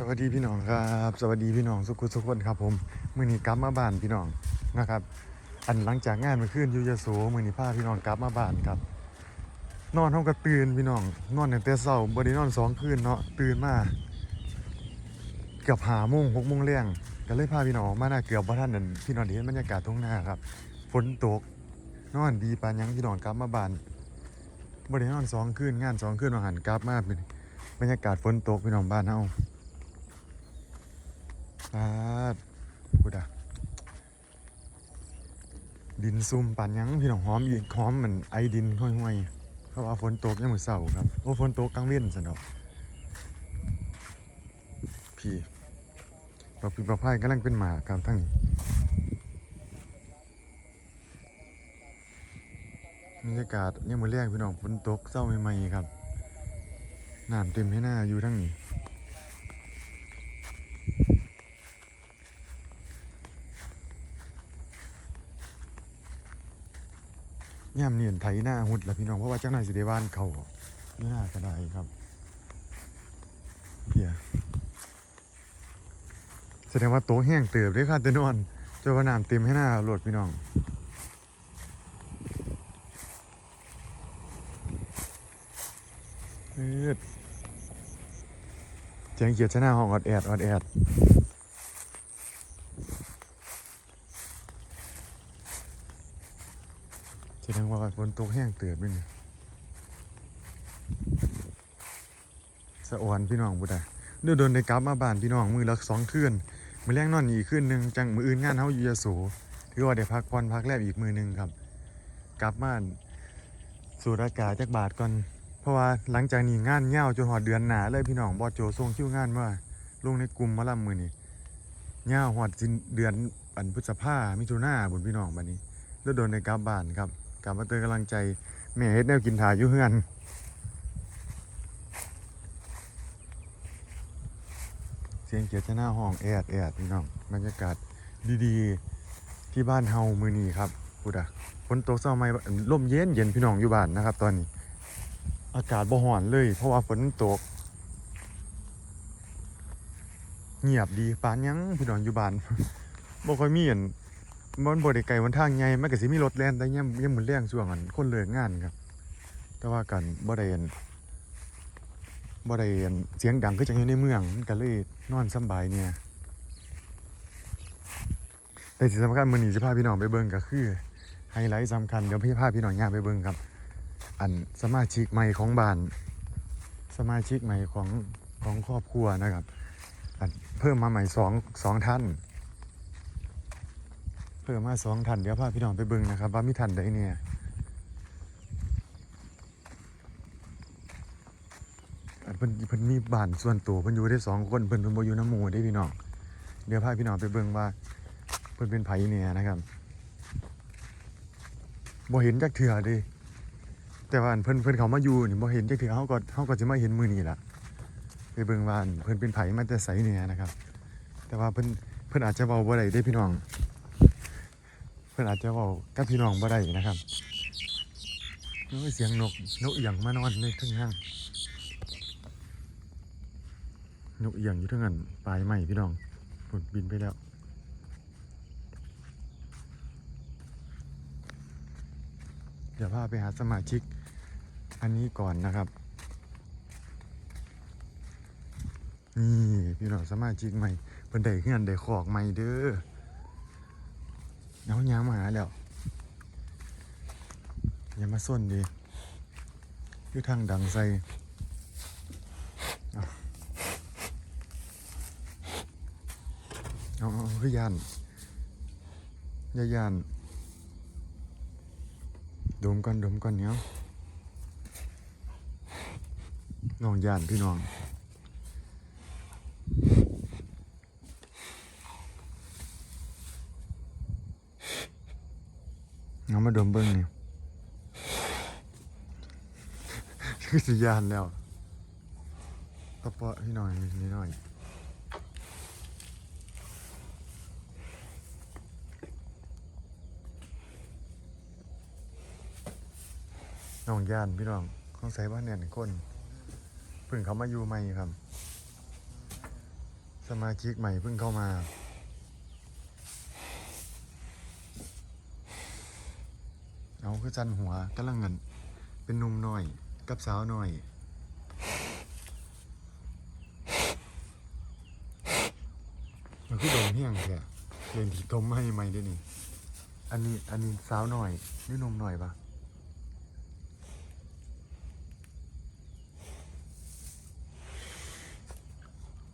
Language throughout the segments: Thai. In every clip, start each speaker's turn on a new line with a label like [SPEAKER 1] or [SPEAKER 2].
[SPEAKER 1] สวัสดีพี่น้องครับ สวัสดีพี่น้องสุขุสุขคนครับผมมื่อนี้กลับมาบ้านพี่น้องนะครับ อันหลังจากงานเมื่อคืนยูยโสมื่อนี้พาพี่น้องกลับมาบ้านครับ นอนห้องก็ตื่นพี่น้อง นอนตั้งแต่เช้าบ่ได้นอนสองคืนเนาะตื่นมาเกือบหาโมงหกโมงแรงก็เลยพาพี่น้องมาหน้าเกือบบ่ทันนั่นพี่น้องด้เห็นบรรยากาศทุ่งนาครับฝนตกนอนดีปานยังพี่น้องกลับมาบ้านบ่ได้นอนสองคืนงานสองคืนว่าหันกลับมาเป็นบรรยากาศฝนตกพี่น้องบ้านเฮา ปาดพูดอะดินซุ่มปันยังพี่น้องหอมอีกหอมเหมือนไอดินห้อยๆเพราะว่าฝนตกยังมือเสาครับโอ้ฝนตกกลางเว้นสนอกพี่ปอกปีปอกพายกำลังเป็นหมาครับทั้งนี้บรรยากาศยังมือแรกพี่น้องฝนตกเศร้าใหม่ๆครับน้ำเต็มให้หน้าอยู่ทั้งนี้ ย่ำเนียนไถหน้าหุดละพี่น้องเพราะว่าเจ้าหน้ายสิได้บ้านเขาไม่น่าก็ได้ครับเพียแสดงว่าโต๊ะแห้งเติบได้ค่ะแต่นอนเจ้าว่าน้ำเต็มให้หน้าโหลดพี่น้องเอิดเจียงเกียดชนะห้องออดแอดออดแอด แสดงว่าฝนตกแห้งเติบด้วยนี่สะออนพี่น้องบุตรเดือโดนในกลับมาบ้านพี่น้องมือละสองคืนมือแรกนอนอีกคืนหนึ่งจังมืออื่นงานเฮาอยู่ยโสถือว่าได้พักผ่อนพักแรกอีกมือหนึ่งครับ กลับบ้านสูดอากาศจากบาทก่อน เพราะว่าหลังจากนี้งานเง่าจนหอดเดือนหนาเลยพี่น้องบอโจส่งคิวงานว่าลงในกลุ่มมาล่ำมือนี่เง่าหอดสิ้นเดือนปันพฤษภามิถุนาบุญพี่น้องบัดนี้แล้วโดนในกลับบ้านครับ กลับมาเตือนกำลังใจแม่เฮ็ดแนวกินถ่ายอยู่เฮือนเสียงเกียรติหน้าห้องแอดแอดพี่น้องบรรยากาศดีๆ ที่บ้านเฮามือนี้ครับพูดอะฝนตกเช้าไหมลมเย็นเย็นพี่น้องอยู่บ้านนะครับ ตอนนี้ อากาศบ่ร้อนเลย เพราะว่าฝนตก เงียบดีปานยังพี่น้องอยู่บ้านบ่ค่อยมีอัน มันบ่ได้ไกลวันทางใหญ่มันก็สิมีรถแล่นแต่ยังยังมื้อแรงช่วงอันคนเลิกงานครับ แต่ว่ากันบ่ได้อันบ่ได้อันเสียงดังคือจังอยู่ในเมืองมันก็เลยนอนสบายเนี่ยแต่ที่งสำคัญมื้อนี้สิพาพี่น้องไปเบิ่งก็คือไฮไลท์สำคัญเดี๋ยวพี่พาพี่น้องย่างไปเบิ่งครับ อันสมาชิกใหม่ของบ้านสมาชิกใหม่ของของครอบครัวนะครับ อันเพิ่มมาใหม่สองสองท่าน เพิ่มมาสองทันเดี๋ยวพาพี่น้องไปเบิ่งนะครับ ว่ามีทันใดเนี่ยเพิ่นเพิ่นมีบ้านส่วนตัวเพิ่นอยู่ได้สองคนเพิ่นเพิ่นบ่อยู่น้ำหมู่ได้พี่น้องเดี๋ยวพาพี่น้องไปเบิ่งว่า เพิ่นเป็นไผเนี่ยนะครับบ่เห็นจักเทื่อดิแต่ว่าเพิ่นเพิ่นเขามาอยู่นี่บ่เห็นจักเทื่อเฮาก็เฮาก็สิมาเห็นมื้อนี้ล่ะไปเบิ่งว่านเพิ่นเป็นไผมาแต่ไสเนี่ยนะครับ แต่ว่าเพิ่นเพิ่นอาจจะเว้าบ่ได้เด้พี่น้อง พื่อนอาจจะบอกกับพี่น้องบ่ได้นะครับโอ้ยเสียงนกนกเอียงมานอนในทึ่งห้างนกเอียงอยู่ทั้งนั้นปลายใหม่พี่น้องฝนบินไปแล้วเดี๋ยวพาไปหาสมาชิก อันนี้ก่อนนะครับ นี่พี่น้องสมาชิกใหม่เพิ่นได้เฮือนได้ขอกใหม่เด้อ เอายางมาหาแล้วอย่ามาส้นดีอยู่ทางดังใส่เอาเอาเอาคือยานยายานดมก่อนดมก่อนเนี้ยน้องยานพี่น้อง เอา มาดมเบิ้งนี่คือสิยานแล้วปะปะพี่หน่อยนิดหน่อยน้องยานพี่น้องของใส่บ้านเนี่ยคนเพิ่งเขามาอยู่ใหม่ครับ สมาชิกใหม่เพิ่งเข้ามา เอา คือจันหัวกำลังเงิน เป็นหนุ่มหน่อย กับสาวหน่อยมันคือโดนเฮี้ยงแค่เรียนที่ต้มให้ใหม่ด้วยนี่อันนี้อันนี้สาวหน่อยนี่นมหน่อยปะ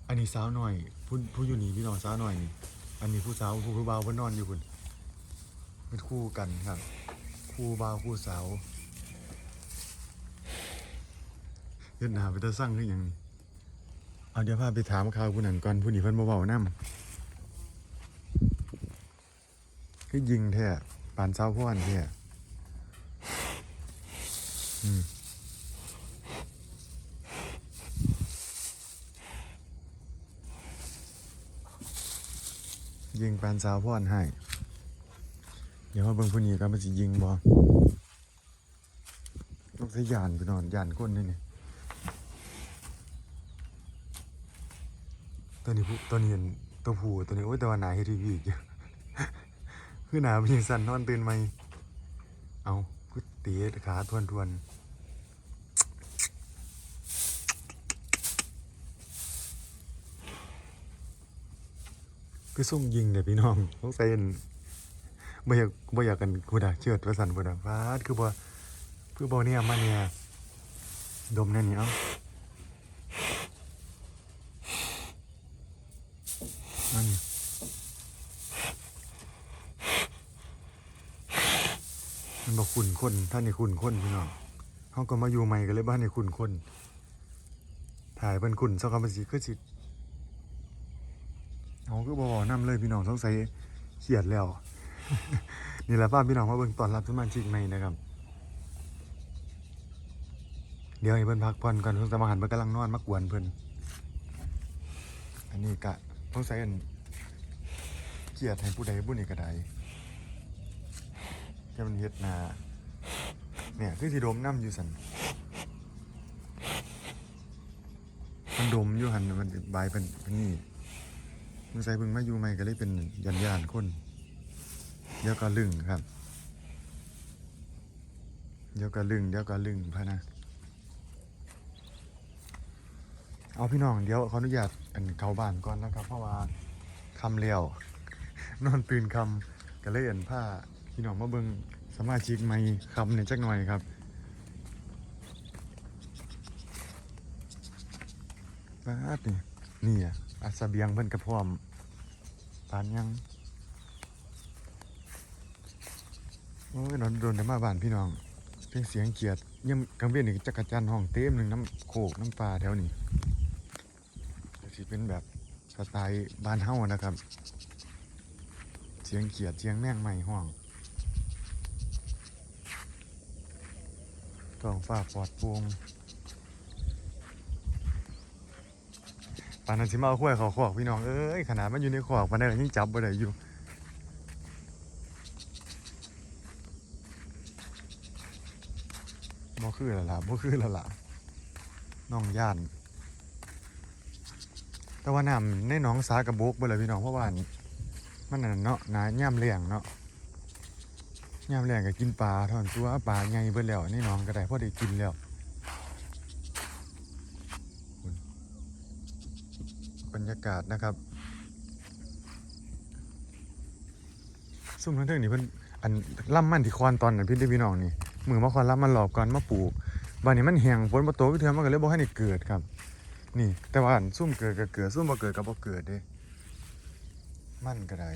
[SPEAKER 1] อันนี้สาวหน่อยผู้ผู้อยู่นี่พี่น้องสาวหน่อยนี่อันนี้ผู้สาวผู้ผู้บ่าวเพิ่นนอนอยู่คุณเป็นคู่กันครับ คู่บ่าวคู่สาวเฮ็ดหน้าไปตะสั่งคือหยังนี่เอาเดี๋ยวพาไปถามข่าวผู้นั้นก่อนผู้นี้เพิ่นบ่เว้านำคือยิงแท้ปานเช้าพ่อนแท้อืมยิงปานเช้าพ่อนให้ เดี๋ยวเบิ่งผู้นี้ก็มันสิยิงบ่ต้องใช้ยานไปนอนยานก้นนี่นี่ตัวนี้ผู้ตัวนี้เห็นตัวผู้ตัวนี้โอ้ยแต่ว่าหนาเฮดทีวีอีกเยอะคือหนาเป็นยังสั่นนอนตื่นไหมเอากูตีขาทวนทวนคือซุ่มยิงเดี๋ยพี่น้องต้องใส่อัน บ่อยากบ่อยากกันกูด่าเชิดว่าสันบ่ด่าฟาดคือบ่คือบ่เนี่ยมาเนี่ยดมแน่นี่เอ้าอันนี้มันบอกขุนคนท่านนี่ขุนคนพี่น้องเฮาก็มาอยู่ใหม่กันเลยบ้านนี่ขุนคนถ่ายเพิ่นขุนซะก็มันสิคือสิเอาคือบ่เว้านำเลยพี่น้องสงสัยเครียดแล้ว นี่แหละภาพพี่น้องมาเบิ่งตอนรับสมาชิกใหม่นะครับ เดี๋ยวให้เพิ่นพักผ่อนก่อนเพิ่นสมาหันเพิ่นกำลังนอนมากวนเพิ่นอันนี้กะต้องใส่อันเกียรติให้ผู้ใดผู้นึ่งก็ได้แค่มันเฮ็ดนาเนี่ยคือสิดมน้ำอยู่สันมันดมอยู่หันมันบายเป็นเป็นนี่มันใส่เพิ่งมาอยู่ใหม่ก็เลยเป็นยันยานๆคน เดี๋ยวก็ลึงครับ เดี๋ยวก็ลึงเดี๋ยวก็ลึงพะนะ เอาพี่น้องเดี๋ยวขออนุญาตอันเข้าบ้านก่อนนะครับ เพราะว่าคำเลี้ยวนอนตื่นคำก็เลยเอ็นผ้าพี่น้องมาเบิงสมาชิกใหม่คำเนี่ยจักหน่อยครับบ้าดนี่นี่อะอาสเบียงเพิ่นกระพร้อมปานยัง โอ้ยนอนโดนแต่มาบ้านพี่น้องเพียงเสียงเกียดยังกังเวียนอีกจักรจันทร์ห้องเต็มหนึ่งน้ำโขกน้ำปลาแถวนี้สิเป็นแบบสไตล์บ้านเฮ้านะครับ เสียงเกียดเสียงแม่งใหม่ห้องกองฟ้าปลอดโปร่งปานนั้นสิมาเอาข้วยเขาขอกพี่น้องเอ้ยขนาดมันอยู่ในขอกปานนั้นยังจับบ่ได้อยู่ บ่คือและล่ะบ่คือและล่ะน้องย่าน แต่ว่าน้ำในหนองสากระบกบ่เลยพี่น้องเพราะว่ามันนั่นเนาะนาย่ามเลี้ยงเนาะย่ามเลี้ยงก็กินปลาเท่านั้นตัวปลาใหญ่เบิดแล้วในหนองก็ได้พอได้กินแล้วบรรยากาศนะครับซุ่มทั้งเทิงนี่เพิ่นอันล่ำมันที่คอนตอนนั้นพี่ได้พี่น้องนี่ มือมาควันรับมันหลอบก่อนมาปลูกบ้านนี้มันแห้งฝนมาโตกวิเทือมันก็เลยบ่ให้นี่เกิดครับ นี่ แต่ว่าซุ่มเกิดก็เกิดซุ่มบ่เกิดก็บ่เกิดเด้มันก็ได้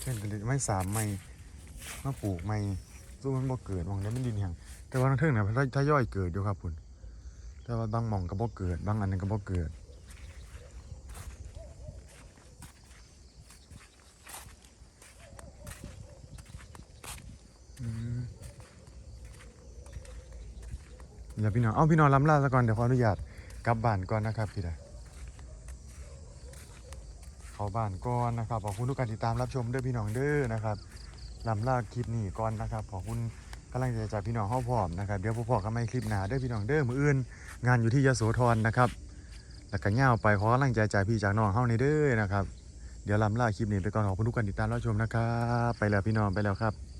[SPEAKER 1] เช่นก็เลยไม่สามไม่มาปลูกไม่ซุ่มมันบ่เกิดมองได้มันดินแห้งแต่ว่าทางเทิงน่ะถ้าย่อยเกิดอยู่ครับพุ่นแต่ว่าบางหม่องก็บ่เกิด บางอันนั้นก็บ่เกิด เดี๋ยวพี่น้องเอาพี่น้องล้ำลาซะก่อนเดี๋ยวขออนุญาตกลับบ้านก่อนนะครับพี่ดาเข้าบ้านก่อนนะครับขอบคุณทุกการติดตามรับชมเด้อพี่น้องเด้อนะครับล้ำลาคลิปนี้ก่อนนะครับขอบคุณกำลังใจจากพี่น้องเข้าพร้อมนะครับเดี๋ยวพอๆกันไม่คลิปหนาเด้อพี่น้องเด้อมืออื่น งานอยู่ที่ยโสธรนะครับแล้วก็ย่าไปขอกำลังใจจากพี่จากน้องเฮาในเด้อนะครับเดี๋ยวลำลาคลิปนี้ไปก่อนขอบคุณทุกการติดตามรับชมนะครับ ไปแล้วพี่น้องไปแล้วครับ